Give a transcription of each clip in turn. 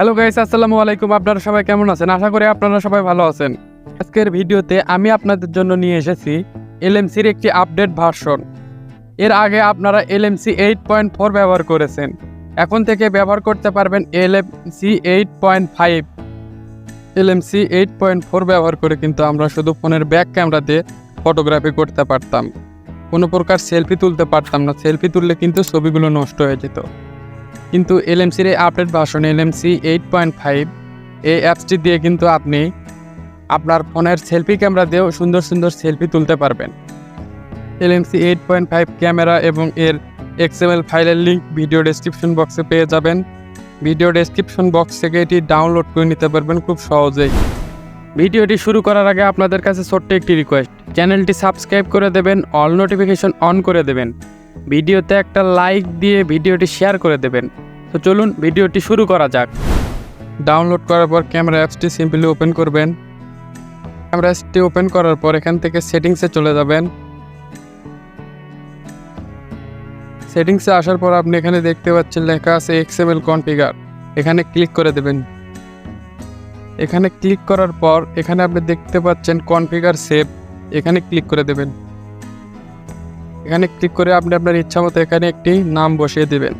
Hello guys আসসালামু আলাইকুম। আপনারা সবাই কেমন আছেন? আশা করি আপনারা সবাই ভালো আছেন। আজকের ভিডিওতে আমি আপনাদের জন্য নিয়ে এসেছি এলএমসির একটি আপডেট ভার্সন এর আগে আপনারা এলএমসি এইট পয়েন্ট ফোর ব্যবহার করেছেন। এখন থেকে ব্যবহার করতে পারবেন LMC eight point five LMC eight point four ব্যবহার করে কিন্তু আমরা শুধু ফোনের ব্যাক ক্যামেরাতে ফটোগ্রাফি করতে পারতাম। কোনো প্রকার সেলফি তুলতে পারতাম না। সেলফি তুললে কিন্তু ছবিগুলো নষ্ট হয়ে যেত। কিন্তু এলএমসির এই update version LMC eight point five এই অ্যাপসটি দিয়ে কিন্তু আপনি আপনার ফোনের সেলফি ক্যামেরা দিয়েও সুন্দর সুন্দর সেলফি তুলতে পারবেন। LMC eight point five camera এবং এর এক্সএমএল ফাইলের লিঙ্ক ভিডিও ডেসক্রিপশন বক্সে পেয়ে যাবেন। ভিডিও ডেসক্রিপশন বক্স থেকে এটি ডাউনলোড করে নিতে পারবেন খুব সহজেই। ভিডিওটি শুরু করার আগে আপনাদের কাছে ছোট্ট একটি রিকোয়েস্ট চ্যানেলটি সাবস্ক্রাইব করে দেবেন অল নোটিফিকেশন অন করে দেবেন। ভিডিওতে একটা লাইক দিয়ে ভিডিওটি শেয়ার করে দেবেন। তো চলুন ভিডিওটি শুরু করা যাক। ডাউনলোড করার পর ক্যামেরা অ্যাপসটি সিম্পলি ওপেন করবেন। ক্যামেরা অ্যাপসটি ওপেন করার পর এখান থেকে সেটিংসে চলে যাবেন। সেটিংসে আসার পর আপনি এখানে দেখতে পাচ্ছেন লেখা আছে এক্সএমএল কনফিগার এখানে ক্লিক করে দেবেন। এখানে ক্লিক করার পর এখানে আপনি দেখতে পাচ্ছেন কনফিগার সেভ এখানে ক্লিক করে দেবেন। এখানে ক্লিক করে আপনি আপনার ইচ্ছা মতো এখানে একটি নাম বসিয়ে দেবেন।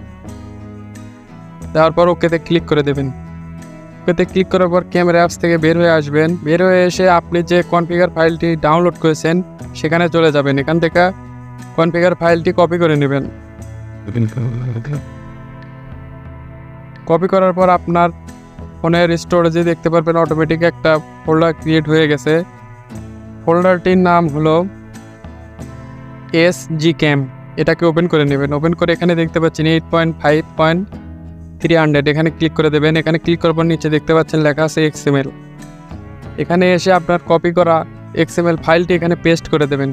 তারপর ওকেতে ক্লিক করে দেবেন। ওকেতে ক্লিক করার পর ক্যামেরা অ্যাপস থেকে বের হয়ে আসবেন। বের হয়ে এসে আপনি যে কনফিগার ফাইলটি ডাউনলোড করেছেন, সেখানে চলে যাবেন। এখান থেকে কনফিগার ফাইলটি কপি করে নেবেন। কপি করার পর আপনার ফোনের স্টোরেজে দেখতে পারবেন অটোমেটিক একটা ফোল্ডার ক্রিয়েট হয়ে গেছে। ফোল্ডারটির নাম হলো এস জি ক্যাম এটাকে ওপেন করে নেবেন। ওপেন করে এখানে দেখতে পাচ্ছেন eight point five point three hundred এখানে ক্লিক করে দেবেন। এখানে ক্লিক করার পর নিচে দেখতে পাচ্ছেন লেখা আছে এক্সএমএল এখানে এসে আপনার কপি করা এক্সএমএল ফাইলটি এখানে পেস্ট করে দেবেন।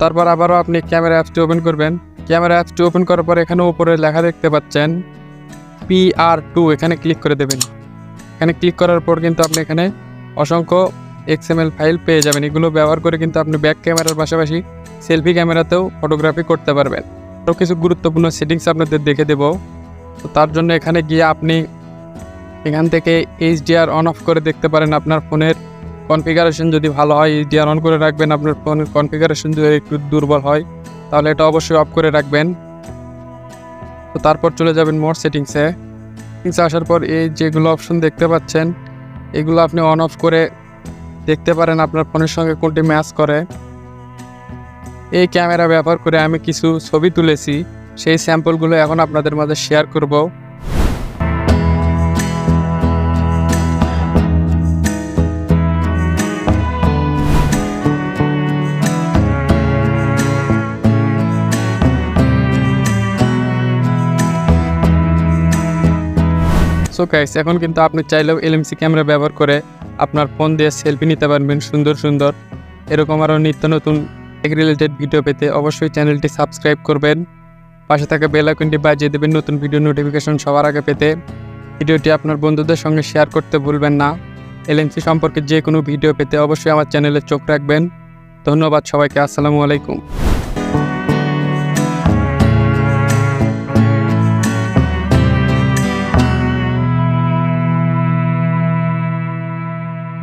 তারপর আবারও আপনি ক্যামেরা অ্যাপসটি ওপেন করবেন। ক্যামেরা অ্যাপসটি ওপেন করার পর এখানে উপরে লেখা দেখতে পাচ্ছেন পি আর টু এখানে ক্লিক করে দেবেন। এখানে ক্লিক করার পর কিন্তু আপনি এখানে অসংখ্য এক্সএমএল ফাইল পেয়ে যাবেন। এগুলো ব্যবহার করে কিন্তু আপনি ব্যাক ক্যামেরার পাশাপাশি সেলফি ক্যামেরাতেও ফটোগ্রাফি করতে পারবেন। আরও কিছু গুরুত্বপূর্ণ সেটিংস আপনাদের দেখে দেব। তো তার জন্য এখানে গিয়ে আপনি এখান থেকে এইচডিআর অন অফ করে দেখতে পারেন আপনার ফোনের কনফিগারেশন। যদি ভালো হয়, এইচডিআর অন করে রাখবেন, আপনার ফোনের কনফিগারেশন যদি একটু দুর্বল হয়, তাহলে এটা অবশ্যই অফ করে রাখবেন। তো তারপর চলে যাবেন মোর সেটিংসে। সেটিংসে আসার পর এই যেগুলো অপশন দেখতে পাচ্ছেন, এগুলো আপনি অন অফ করে দেখতে পারেন আপনার ফোনের সঙ্গে কোনটি ম্যাচ করে। এই ক্যামেরা ব্যবহার করে আমি কিছু ছবি তুলেছি। সেই স্যাম্পলগুলো এখন আপনাদের মাঝে শেয়ার করব। সো গাইস এখন কিন্তু আপনি চাইলেও এলএমসি ক্যামেরা ব্যবহার করে আপনার ফোন দিয়ে সেলফি নিতে পারবেন সুন্দর সুন্দর। এরকম আরও নিত্য নতুন টেক রিলেটেড ভিডিও পেতে অবশ্যই চ্যানেলটি সাবস্ক্রাইব করবেন। পাশে থাকা বেল আইকনটি বাজিয়ে দেবেন নতুন ভিডিও নোটিফিকেশন সবার আগে পেতে। ভিডিওটি আপনার বন্ধুদের সঙ্গে শেয়ার করতে ভুলবেন না। এলএনসি সম্পর্কে যে কোনো ভিডিও পেতে অবশ্যই আমার চ্যানেলে চোখ রাখবেন। ধন্যবাদ সবাইকে, আসসালামু আলাইকুম।